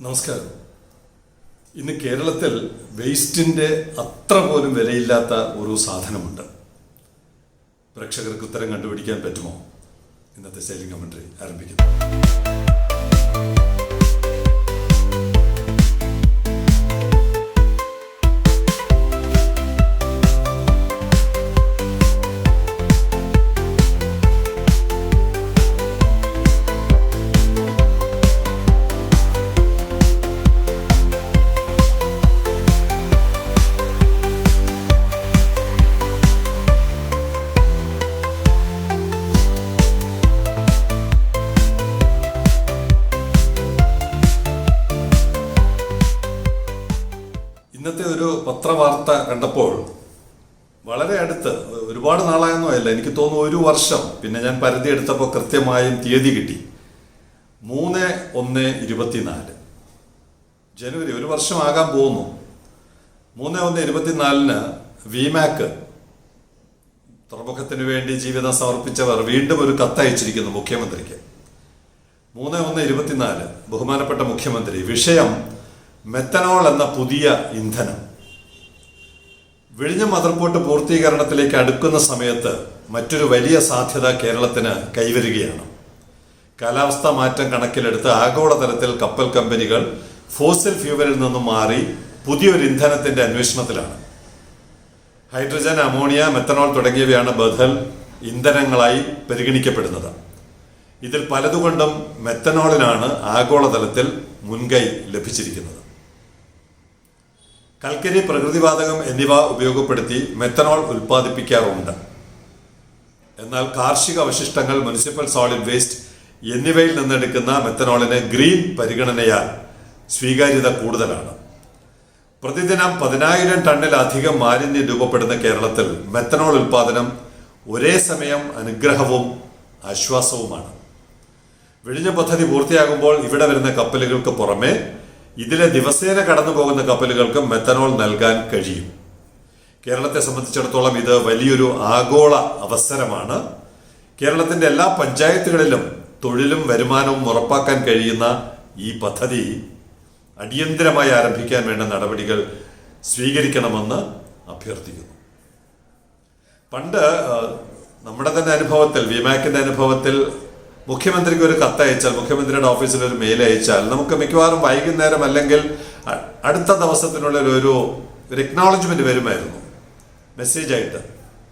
നമസ്കാരം. ഇന്ന് കേരളത്തിൽ വേസ്റ്റിന്റെ അത്ര പോലും വിലയില്ലാത്ത ഒരു സാധനമുണ്ട്. പ്രേക്ഷകർക്ക് ഉത്തരം കണ്ടുപിടിക്കാൻ പറ്റുമോ? ഇന്നത്തെ സെയിലിംഗ് കമന്ററി ആരംഭിക്കുന്നു. ഇന്നത്തെ ഒരു പത്രവാർത്ത കണ്ടപ്പോൾ വളരെ അടുത്ത് ഒരുപാട് നാളായൊന്നും അല്ല എനിക്ക് തോന്നുന്നു ഒരു വർഷം പിന്നെ ഞാൻ പരിധി എടുത്തപ്പോൾ കൃത്യമായും തീയതി കിട്ടി. മൂന്ന് ഒന്ന് ഇരുപത്തിനാല്. ജനുവരി ഒരു വർഷം വർഷമാകാൻ പോകുന്നു. മൂന്ന് ഒന്ന് ഇരുപത്തിനാലിന് വിമാക്ക് തുറമുഖത്തിന് വേണ്ടി ജീവിതം സമർപ്പിച്ചവർ വീണ്ടും ഒരു കത്തയച്ചിരിക്കുന്നു മുഖ്യമന്ത്രിക്ക്. മൂന്ന് ഒന്ന് ഇരുപത്തിനാല് ബഹുമാനപ്പെട്ട മുഖ്യമന്ത്രി വിഷയം മെത്തനോൾ എന്ന പുതിയ ഇന്ധനം. വിഴിഞ്ഞ മദർപോട്ട് പൂർത്തീകരണത്തിലേക്ക് അടുക്കുന്ന സമയത്ത് മറ്റൊരു വലിയ സാധ്യത കേരളത്തിന് കൈവരികയാണ്. കാലാവസ്ഥാ മാറ്റം കണക്കിലെടുത്ത് ആഗോളതലത്തിൽ കപ്പൽ കമ്പനികൾ ഫോസിൽ ഫ്യൂവലിൽ നിന്നും മാറി പുതിയൊരു ഇന്ധനത്തിന്റെ അന്വേഷണത്തിലാണ്. ഹൈഡ്രജൻ അമോണിയ മെത്തനോൾ തുടങ്ങിയവയാണ് ബദൽ ഇന്ധനങ്ങളായി പരിഗണിക്കപ്പെടുന്നത്. ഇതിൽ പലതുകൊണ്ടും മെത്തനോളിനാണ് ആഗോളതലത്തിൽ മുൻകൈ ലഭിച്ചിരിക്കുന്നത്. കൽക്കരി പ്രകൃതിവാതകം എന്നിവ ഉപയോഗപ്പെടുത്തി മെത്തനോൾ ഉൽപ്പാദിപ്പിക്കാറുണ്ട് എന്നാൽ കാർഷിക അവശിഷ്ടങ്ങൾ മുനിസിപ്പൽ സോളിഡ് വേസ്റ്റ് എന്നിവയിൽ നിന്നെടുക്കുന്ന മെത്തനോളിന് ഗ്രീൻ പരിഗണനയാൽ സ്വീകാര്യത കൂടുതലാണ്. പ്രതിദിനം പതിനായിരം ടണ്ണിലധികം മാലിന്യം രൂപപ്പെടുന്ന കേരളത്തിൽ മെത്തനോൾ ഉൽപാദനം ഒരേ സമയം അനുഗ്രഹവും ആശ്വാസവുമാണ്. വിഴിഞ്ഞ പദ്ധതി പൂർത്തിയാകുമ്പോൾ ഇവിടെ വരുന്ന കപ്പലുകൾക്ക് പുറമെ ഇതിലെ ദിവസേന കടന്നു പോകുന്ന കപ്പലുകൾക്കും മെത്തനോൾ നൽകാൻ കഴിയും. കേരളത്തെ സംബന്ധിച്ചിടത്തോളം ഇത് വലിയൊരു ആഗോള അവസരമാണ്. കേരളത്തിന്റെ എല്ലാ പഞ്ചായത്തുകളിലും തൊഴിലും വരുമാനവും ഉറപ്പാക്കാൻ കഴിയുന്ന ഈ പദ്ധതി അടിയന്തരമായി ആരംഭിക്കാൻ വേണ്ട നടപടികൾ സ്വീകരിക്കണമെന്ന് അഭ്യർത്ഥിക്കുന്നു. പണ്ട് നമ്മുടെ തന്നെ അനുഭവത്തിൽ വിമാക്കിന്റെ അനുഭവത്തിൽ മുഖ്യമന്ത്രിക്ക് ഒരു കത്ത് അയച്ചാൽ മുഖ്യമന്ത്രിയുടെ ഓഫീസിൽ ഒരു മെയിൽ അയച്ചാൽ നമുക്ക് മിക്കവാറും വൈകുന്നേരം അല്ലെങ്കിൽ അടുത്ത ദിവസത്തിനുള്ളിൽ ഒരു ഒരു എക്നോളജ്മെന്റ് വരുമായിരുന്നു. മെസ്സേജ് ആയിട്ട്.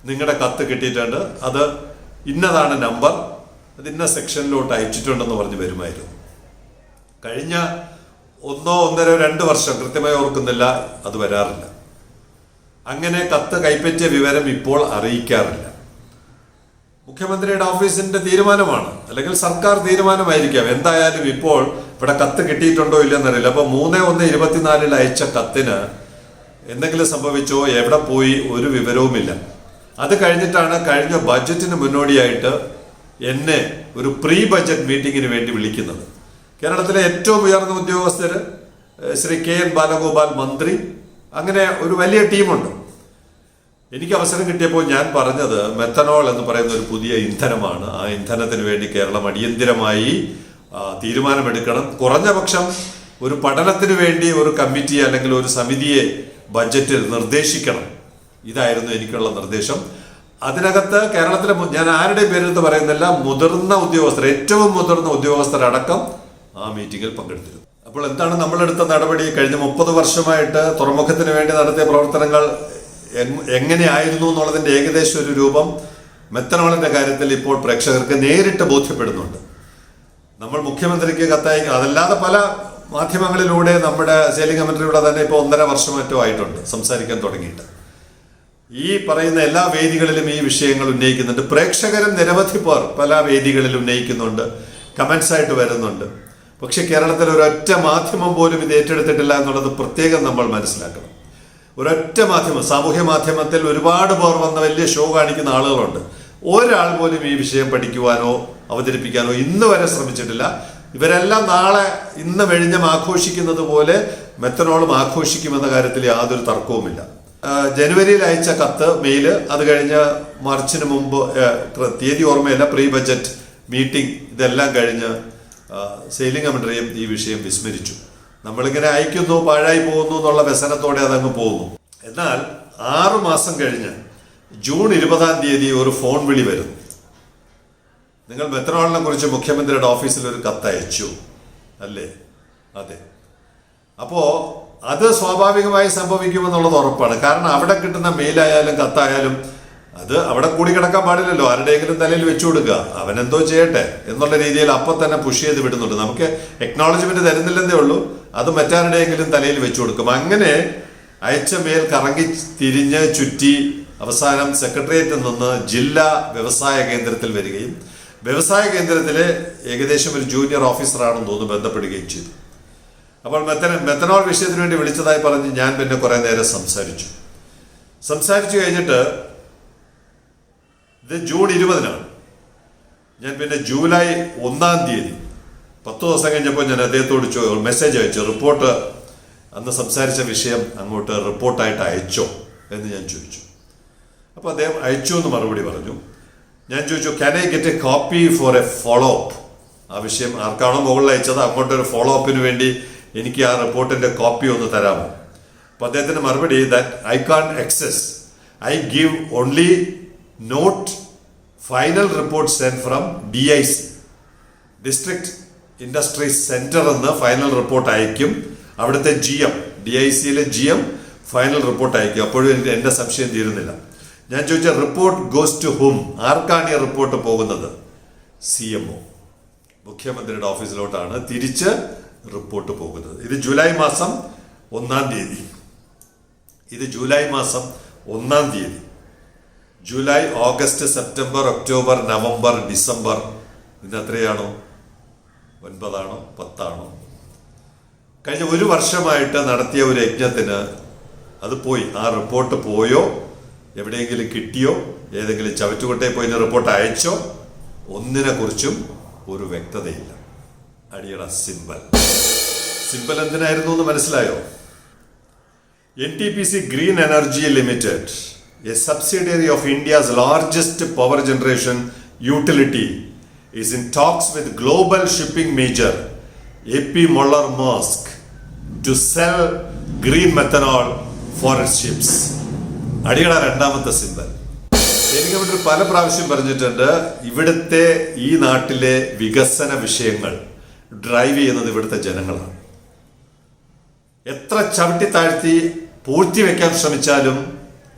നിങ്ങളുടെ കത്ത് കിട്ടിയിട്ടുണ്ട്. അത് ഇന്നതാണ് നമ്പർ അത് ഇന്ന സെക്ഷനിലോട്ട് അയച്ചിട്ടുണ്ടെന്ന് പറഞ്ഞ് വരുമായിരുന്നു. കഴിഞ്ഞ ഒന്നോ ഒന്നര രണ്ട് വർഷം കൃത്യമായി ഓർക്കുന്നില്ല അത് വരാറില്ല. അങ്ങനെ കത്ത് കൈപ്പറ്റിയ വിവരം ഇപ്പോൾ അറിയിക്കാറില്ല. മുഖ്യമന്ത്രിയുടെ ഓഫീസിന്റെ തീരുമാനമാണ്. അല്ലെങ്കിൽ സർക്കാർ തീരുമാനമായിരിക്കാം. എന്തായാലും ഇപ്പോൾ ഇവിടെ കത്ത് കിട്ടിയിട്ടുണ്ടോ ഇല്ലെന്നറിയില്ല അപ്പൊ മൂന്ന് ഒന്ന് ഇരുപത്തിനാലിൽ അയച്ച കത്തിന് എന്തെങ്കിലും സംഭവിച്ചോ? എവിടെ പോയി? ഒരു വിവരവുമില്ല. അത് കഴിഞ്ഞിട്ടാണ് കഴിഞ്ഞ ബഡ്ജറ്റിന് മുന്നോടിയായിട്ട് എന്നെ ഒരു പ്രീ ബഡ്ജറ്റ് മീറ്റിംഗിന് വേണ്ടി വിളിക്കുന്നത്. കേരളത്തിലെ ഏറ്റവും ഉയർന്ന ഉദ്യോഗസ്ഥര് ശ്രീ കെ എൻ ബാലഗോപാൽ മന്ത്രി അങ്ങനെ ഒരു വലിയ ടീമുണ്ട്. എനിക്ക് അവസരം കിട്ടിയപ്പോൾ ഞാൻ പറഞ്ഞത് മെത്തനോൾ എന്ന് പറയുന്ന ഒരു പുതിയ ഇന്ധനമാണ്. ആ ഇന്ധനത്തിന് വേണ്ടി കേരളം അടിയന്തിരമായി തീരുമാനമെടുക്കണം. കുറഞ്ഞ പക്ഷം ഒരു പഠനത്തിന് വേണ്ടി ഒരു കമ്മിറ്റി അല്ലെങ്കിൽ ഒരു സമിതിയെ ബജറ്റിൽ നിർദ്ദേശിക്കണം. ഇതായിരുന്നു എനിക്കുള്ള നിർദ്ദേശം. അതിനകത്ത് കേരളത്തിലെ ഞാൻ പേരിൽ പേരെടുത്ത് പറയുന്നില്ല മുതിർന്ന ഉദ്യോഗസ്ഥർ ഏറ്റവും മുതിർന്ന ഉദ്യോഗസ്ഥരടക്കം ആ മീറ്റിംഗിൽ പങ്കെടുത്തിരുന്നു. അപ്പോൾ എന്താണ് നമ്മളെടുത്ത നടപടി? കഴിഞ്ഞ മുപ്പത് വർഷമായിട്ട് തുറമുഖത്തിന് വേണ്ടി നടത്തിയ പ്രവർത്തനങ്ങൾ എങ്ങനെയായിരുന്നു എന്നുള്ളതിന്റെ ഏകദേശം ഒരു രൂപം മെത്തനോളിന്റെ കാര്യത്തിൽ ഇപ്പോൾ പ്രേക്ഷകർക്ക് നേരിട്ട് ബോധ്യപ്പെടുന്നുണ്ട്. നമ്മൾ മുഖ്യമന്ത്രിക്ക് കത്തയക്കുക അതല്ലാതെ പല മാധ്യമങ്ങളിലൂടെ നമ്മുടെ സേലിംഗ് കമന്ററിയുടെ തന്നെ ഇപ്പോൾ ഒന്നര വർഷം മറ്റോ ആയിട്ടുണ്ട് സംസാരിക്കാൻ തുടങ്ങിയിട്ട്. ഈ പറയുന്ന എല്ലാ വേദികളിലും ഈ വിഷയങ്ങൾ ഉന്നയിക്കുന്നുണ്ട്. പ്രേക്ഷകരും നിരവധി പേർ പല വേദികളിൽ ഉന്നയിക്കുന്നുണ്ട്. കമൻസ് ആയിട്ട് വരുന്നുണ്ട്. പക്ഷെ കേരളത്തിൽ ഒരൊറ്റ മാധ്യമം പോലും ഇത് ഏറ്റെടുത്തിട്ടില്ല എന്നുള്ളത് പ്രത്യേകം നമ്മൾ മനസ്സിലാക്കണം. ഒരൊറ്റ മാധ്യമം സാമൂഹ്യ മാധ്യമത്തിൽ ഒരുപാട് പേർ വന്ന വലിയ ഷോ കാണിക്കുന്ന ആളുകളുണ്ട്. ഒരാൾ പോലും ഈ വിഷയം പഠിക്കുവാനോ അവതരിപ്പിക്കാനോ ഇന്ന് വരെ ശ്രമിച്ചിട്ടില്ല. ഇവരെല്ലാം നാളെ ഇന്ന് വെഴിഞ്ഞം ആഘോഷിക്കുന്നത് പോലെ മെത്തനോളും ആഘോഷിക്കുമെന്ന കാര്യത്തിൽ യാതൊരു തർക്കവുമില്ല. ജനുവരിയിൽ അയച്ച കത്ത് മെയിൽ അത് കഴിഞ്ഞ് മാർച്ചിന് മുമ്പ് തീയതി ഓർമ്മയില്ല പ്രീ ബജറ്റ് മീറ്റിംഗ് ഇതെല്ലാം കഴിഞ്ഞ് സെയിലിംഗ് കമൻട്രിയും ഈ വിഷയം വിസ്മരിച്ചു. നമ്മളിങ്ങനെ അയക്കുന്നു പാഴായി പോകുന്നു എന്നുള്ള വ്യസനത്തോടെ അതങ്ങ് പോകുന്നു. എന്നാൽ ആറു മാസം കഴിഞ്ഞ് ജൂൺ ഇരുപതാം തീയതി ഒരു ഫോൺ വിളി വരുന്നു. നിങ്ങൾ മെത്രോളിനെ കുറിച്ച് മുഖ്യമന്ത്രിയുടെ ഓഫീസിൽ ഒരു കത്തയച്ചു. അല്ലേ? അതെ. അപ്പോ അത് സ്വാഭാവികമായി സംഭവിക്കുമെന്നുള്ളത് ഉറപ്പാണ്. കാരണം അവിടെ കിട്ടുന്ന മെയിലായാലും കത്തായാലും അത് അവിടെ കൂടി കിടക്കാൻ പാടില്ലല്ലോ. ആരുടെയെങ്കിലും തലയിൽ വെച്ചു കൊടുക്കുക. അവൻ എന്തോ ചെയ്യട്ടെ എന്നുള്ള രീതിയിൽ അപ്പൊ തന്നെ പുഷ് ചെയ്ത് വിടുന്നുണ്ട്. നമുക്ക് എക്നോളജ്മെന്റ് തരുന്നില്ലെന്നേ ഉള്ളൂ. അത് മറ്റാരുടെയെങ്കിലും തലയിൽ വെച്ചു കൊടുക്കും. അങ്ങനെ അയച്ച മേൽ കറങ്ങി തിരിഞ്ഞ് ചുറ്റി അവസാനം സെക്രട്ടേറിയറ്റിൽ നിന്ന് ജില്ലാ വ്യവസായ കേന്ദ്രത്തിൽ വരികയും വ്യവസായ കേന്ദ്രത്തിലെ ഏകദേശം ഒരു ജൂനിയർ ഓഫീസറാണെന്ന് തോന്നുന്നു ബന്ധപ്പെടുകയും ചെയ്തു. അപ്പോൾ മെത്തന മെത്തനോൾ വിഷയത്തിന് വേണ്ടി വിളിച്ചതായി പറഞ്ഞ് ഞാൻ പിന്നെ കുറെ നേരം സംസാരിച്ചു. സംസാരിച്ചു കഴിഞ്ഞിട്ട് ഇത് ജൂൺ ഇരുപതിനാണ്. ഞാൻ പിന്നെ ജൂലൈ ഒന്നാം തീയതി പത്ത് ദിവസം കഴിഞ്ഞപ്പോൾ ഞാൻ അദ്ദേഹത്തോട് ചോ മെസ്സേജ് അയച്ചു. റിപ്പോർട്ട് അന്ന് സംസാരിച്ച വിഷയം അങ്ങോട്ട് റിപ്പോർട്ടായിട്ട് അയച്ചോ എന്ന് ഞാൻ ചോദിച്ചു. അപ്പോൾ അദ്ദേഹം അയച്ചു എന്ന് മറുപടി പറഞ്ഞു. ഞാൻ ചോദിച്ചു can I get a copy for a follow up ആ വിഷയം ആർക്കാണോ മുകളിൽ അയച്ചത് അങ്ങോട്ടൊരു ഫോളോ അപ്പിന് വേണ്ടി എനിക്ക് ആ റിപ്പോർട്ടിന്റെ കോപ്പി ഒന്ന് തരാമോ? അപ്പോൾ അദ്ദേഹത്തിന്റെ മറുപടി that I can access I give only note final report send from D I C district industries centre എന്ന് ഫൈനൽ റിപ്പോർട്ട് അയക്കും. അവിടുത്തെ ജി എം ഡി ഐ സിയിലെ ജി എം ഫൈനൽ റിപ്പോർട്ട് അയക്കും. അപ്പോഴും എന്റെ സംശയം തീരുന്നില്ല. ഞാൻ ചോദിച്ച റിപ്പോർട്ട് ഗോസ് ടു ഹും ആർക്കാണ് ഈ റിപ്പോർട്ട് പോകുന്നത്? സി എം ഒ മുഖ്യമന്ത്രിയുടെ ഓഫീസിലോട്ടാണ് തിരിച്ച് റിപ്പോർട്ട് പോകുന്നത്. ഇത് ജൂലൈ മാസം ഒന്നാം തീയതി. ഇത് ജൂലൈ മാസം ഒന്നാം തീയതി. July August September October November December. ഇന്ന് എത്രയാണോ ഒൻപതാണോ പത്താണോ? കഴിഞ്ഞ ഒരു വർഷമായിട്ട് നടത്തിയ ഒരു യജ്ഞത്തിന് അത് പോയി. ആ റിപ്പോർട്ട് പോയോ? എവിടെയെങ്കിലും കിട്ടിയോ? ഏതെങ്കിലും ചവറ്റുകൊട്ടയിൽ പോയി റിപ്പോർട്ട് അയച്ചോ? ഒന്നിനെ കുറിച്ചും ഒരു വ്യക്തതയില്ല. അടിയട സിമ്പൽ. സിമ്പൽ എന്തിനായിരുന്നു എന്ന് മനസ്സിലായോ? N T P C green energy limited a subsidiary of India's largest power generation utility is in talks with global shipping major P Moller Maersk to sell green methanol for its ships അടിയട രണ്ടാമത്തെ symbol എനിക്ക് അവിടെ പല പ്രാവശ്യം പറഞ്ഞിട്ടുണ്ട് ഇവിടുത്തെ ഈ നാട്ടിലെ വികസന വിഷയങ്ങൾ ഡ്രൈവ് ചെയ്യുന്നത് ഇവിടുത്തെ ജനങ്ങളാണ്. എത്ര ചവിട്ടി താഴ്ത്തി പൂഴ്ത്തി വെക്കാൻ ശ്രമിച്ചാലും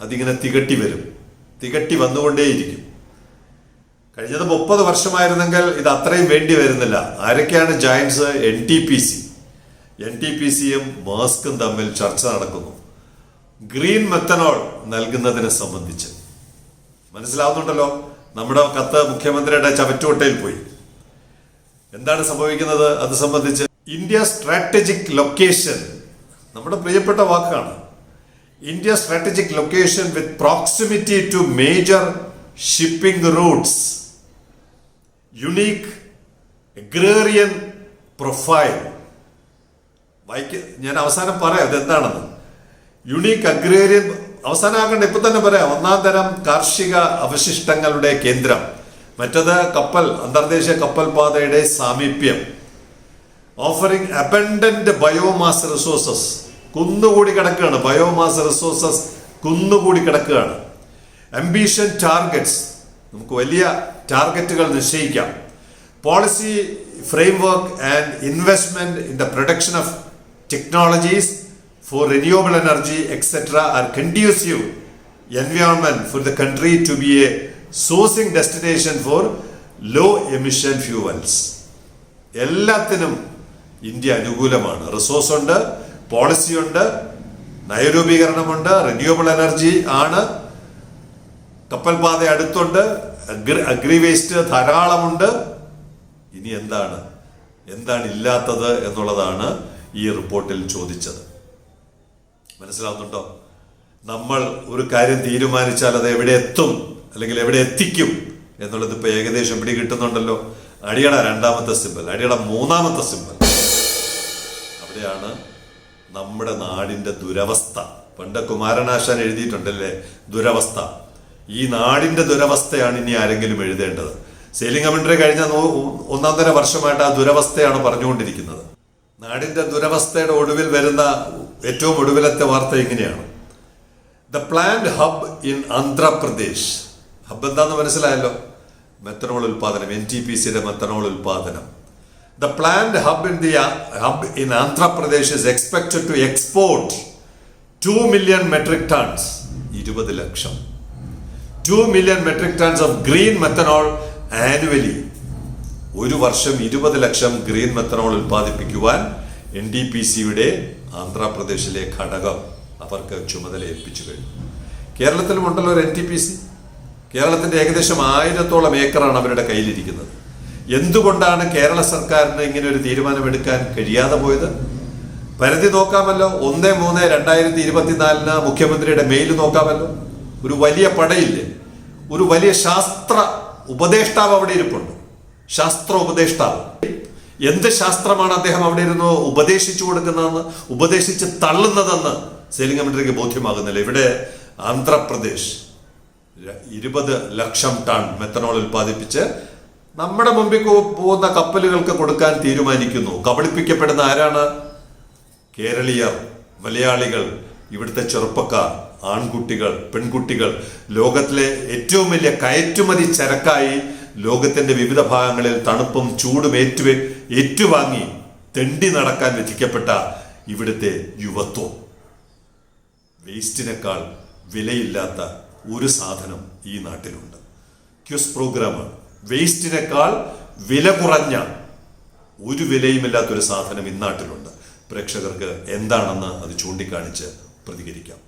അതിങ്ങനെ തികട്ടി വരും. തികട്ടി വന്നുകൊണ്ടേയിരിക്കും. കഴിഞ്ഞത് മുപ്പത് വർഷമായിരുന്നെങ്കിൽ ഇത് അത്രയും വേണ്ടി വരുന്നില്ല. ആരൊക്കെയാണ് giants? N T P C N T P സിയും മാസ്കും തമ്മിൽ ചർച്ച നടക്കുന്നു. ഗ്രീൻ മെത്തനോൾ നൽകുന്നതിനെ സംബന്ധിച്ച്. മനസ്സിലാവുന്നുണ്ടല്ലോ? നമ്മുടെ കത്ത് മുഖ്യമന്ത്രിയുടെ ചവറ്റുകൊട്ടയിൽ പോയി. എന്താണ് സംഭവിക്കുന്നത്? അത് സംബന്ധിച്ച് ഇന്ത്യ സ്ട്രാറ്റജിക് ലൊക്കേഷൻ. നമ്മുടെ പ്രിയപ്പെട്ട വാക്കാണ്. India strategic location with proximity to major shipping routes. Unique agrarian profile വായിക്ക ഞാൻ അവസാനം പറയാം ഇതെന്താണെന്ന്. യുണീക്ക് അഗ്രേറിയൻ അവസാനമാകണ്ട ഇപ്പൊ തന്നെ പറയാം. ഒന്നാം തരം കാർഷിക അവശിഷ്ടങ്ങളുടെ കേന്ദ്രം. മറ്റത് കപ്പൽ അന്തർദേശീയ കപ്പൽ പാതയുടെ സാമീപ്യം. ഓഫറിംഗ് അബൻഡന്റ് ബയോമാസ് റിസോഴ്സസ് കുന്നുകൂടി കിടക്കുകയാണ്. ബയോമാസ് റിസോഴ്സസ് കുന്നുകൂടി കിടക്കുകയാണ്. അംബീഷൻ ടാർഗറ്റ്സ് നമുക്ക് വലിയ ടാർഗറ്റുകൾ നിശ്ചയിക്കാം. Policy framework and investment in the production of technologies for renewable energy etcetera are conducive environment for the country to be a sourcing destination for low emission fuels എല്ലാത്തിനും India അനുകൂലമാണ്. Resource ഉണ്ട് policy ഉണ്ട് നയരൂപീകരണമുണ്ട് renewable energy ആണ് കപ്പൽപാത അടുത്തുണ്ട് agri agri waste ധാരാളമുണ്ട്. ഇനി എന്താണ്? എന്താണ് ഇല്ലാത്തത് എന്നുള്ളതാണ് ഈ റിപ്പോർട്ടിൽ ചോദിച്ചത്. മനസ്സിലാവുന്നുണ്ടോ? നമ്മൾ ഒരു കാര്യം തീരുമാനിച്ചാൽ അത് എവിടെ എത്തും അല്ലെങ്കിൽ എവിടെ എത്തിക്കും എന്നുള്ളത് ഇപ്പൊ ഏകദേശം പിടി കിട്ടുന്നുണ്ടല്ലോ അടിയട രണ്ടാമത്തെ സിമ്പൽ അടിയട മൂന്നാമത്തെ സിമ്പൽ. അവിടെയാണ് നമ്മുടെ നാടിന്റെ ദുരവസ്ഥ. പണ്ട് കുമാരനാശാൻ എഴുതിയിട്ടുണ്ടല്ലേ? ദുരവസ്ഥ. ഈ നാടിന്റെ ദുരവസ്ഥയാണ് ഇനി ആരെങ്കിലും എഴുതേണ്ടത്. സെയിലിംഗ് കമന്ററി കഴിഞ്ഞ ഒന്നാന്തര ഒന്നാം തര വർഷമായിട്ട് ആ ദുരവസ്ഥയാണ് പറഞ്ഞുകൊണ്ടിരിക്കുന്നത്. നാടിന്റെ ദുരവസ്ഥയുടെ ഒടുവിൽ വരുന്ന ഏറ്റവും ഒടുവിലത്തെ വാർത്ത ഇങ്ങനെയാണ്. The plant hub in Andhra Pradesh. Hub എന്താന്ന് മനസ്സിലായല്ലോ? മെത്തനോൾ ഉൽപാദനം എൻ ടി പി സിയുടെ മെത്തനോൾ ഉൽപാദനം the plant hub in the hub in Andhra Pradesh is expected to export two million metric tons ഇരുപത് lakh. Two million metric tons of green methanol annually ഒരു വർഷം ഇരുപത് lakh green methanol ഉൽപ്പാദിപ്പിക്കുവാൻ എൻ ഡി പി സിയുടെ ആന്ധ്രാപ്രദേശിലെ ഘടകം അവർക്ക് ചുമതല ഏൽപ്പിച്ചു കഴിഞ്ഞു. കേരളത്തിലും ഉണ്ടല്ലോ ഒരു എൻ ടി പി സി കേരളത്തിന്റെ ഏകദേശം ആയിരത്തോളം ഏക്കറാണ് അവരുടെ കയ്യിലിരിക്കുന്നത്. എന്തുകൊണ്ടാണ് കേരള സർക്കാരിന് ഇങ്ങനെ ഒരു തീരുമാനമെടുക്കാൻ കഴിയാതെ പോയത്? പരിധി നോക്കാമല്ലോ. ഒന്ന് മൂന്ന് രണ്ടായിരത്തി ഇരുപത്തിനാലിന് മുഖ്യമന്ത്രിയുടെ മെയിൽ നോക്കാമല്ലോ. ഒരു വലിയ പടയില്ലേ? ഒരു വലിയ ശാസ്ത്ര ഉപദേഷ്ടാവ് അവിടെ ഇരിപ്പുണ്ട്. ശാസ്ത്ര ഉപദേഷ്ടാവ്. എന്ത് ശാസ്ത്രമാണ് അദ്ദേഹം അവിടെ ഇരുന്ന് ഉപദേശിച്ചു കൊടുക്കുന്നതെന്ന് ഉപദേശിച്ച് തള്ളുന്നതെന്ന് സേലിംഗ മന്ത്രിക്ക് ബോധ്യമാകുന്നില്ല. ഇവിടെ ആന്ധ്രാപ്രദേശ് ഇരുപത് ലക്ഷം ടൺ മെത്തനോൾ ഉൽപ്പാദിപ്പിച്ച് നമ്മുടെ മുമ്പിൽ പോകുന്ന കപ്പലുകൾക്ക് കൊടുക്കാൻ തീരുമാനിക്കുന്നു. കബളിപ്പിക്കപ്പെടുന്ന ആരാണ്? കേരളീയർ മലയാളികൾ ഇവിടുത്തെ ചെറുപ്പക്കാർ. ആൺകുട്ടികൾ പെൺകുട്ടികൾ ലോകത്തിലെ ഏറ്റവും വലിയ കയറ്റുമതി ചരക്കായി ലോകത്തിന്റെ വിവിധ ഭാഗങ്ങളിൽ തണുപ്പും ചൂടും ഏറ്റു ഏറ്റുവാങ്ങി തെണ്ടി നടക്കാൻ രചിക്കപ്പെട്ട ഇവിടുത്തെ യുവത്വം. വേസ്റ്റിനേക്കാൾ വിലയില്ലാത്ത ഒരു സാധനം ഈ നാട്ടിലുണ്ട്. ക്യൂസ് പ്രോഗ്രാമാണ്. വേസ്റ്റിനേക്കാൾ വില കുറഞ്ഞ ഒരു വിലയുമില്ലാത്തൊരു സാധനം ഇന്നാട്ടിലുണ്ട് പ്രേക്ഷകർക്ക് എന്താണെന്ന് അത് ചൂണ്ടിക്കാണിച്ച് പ്രതികരിക്കാം.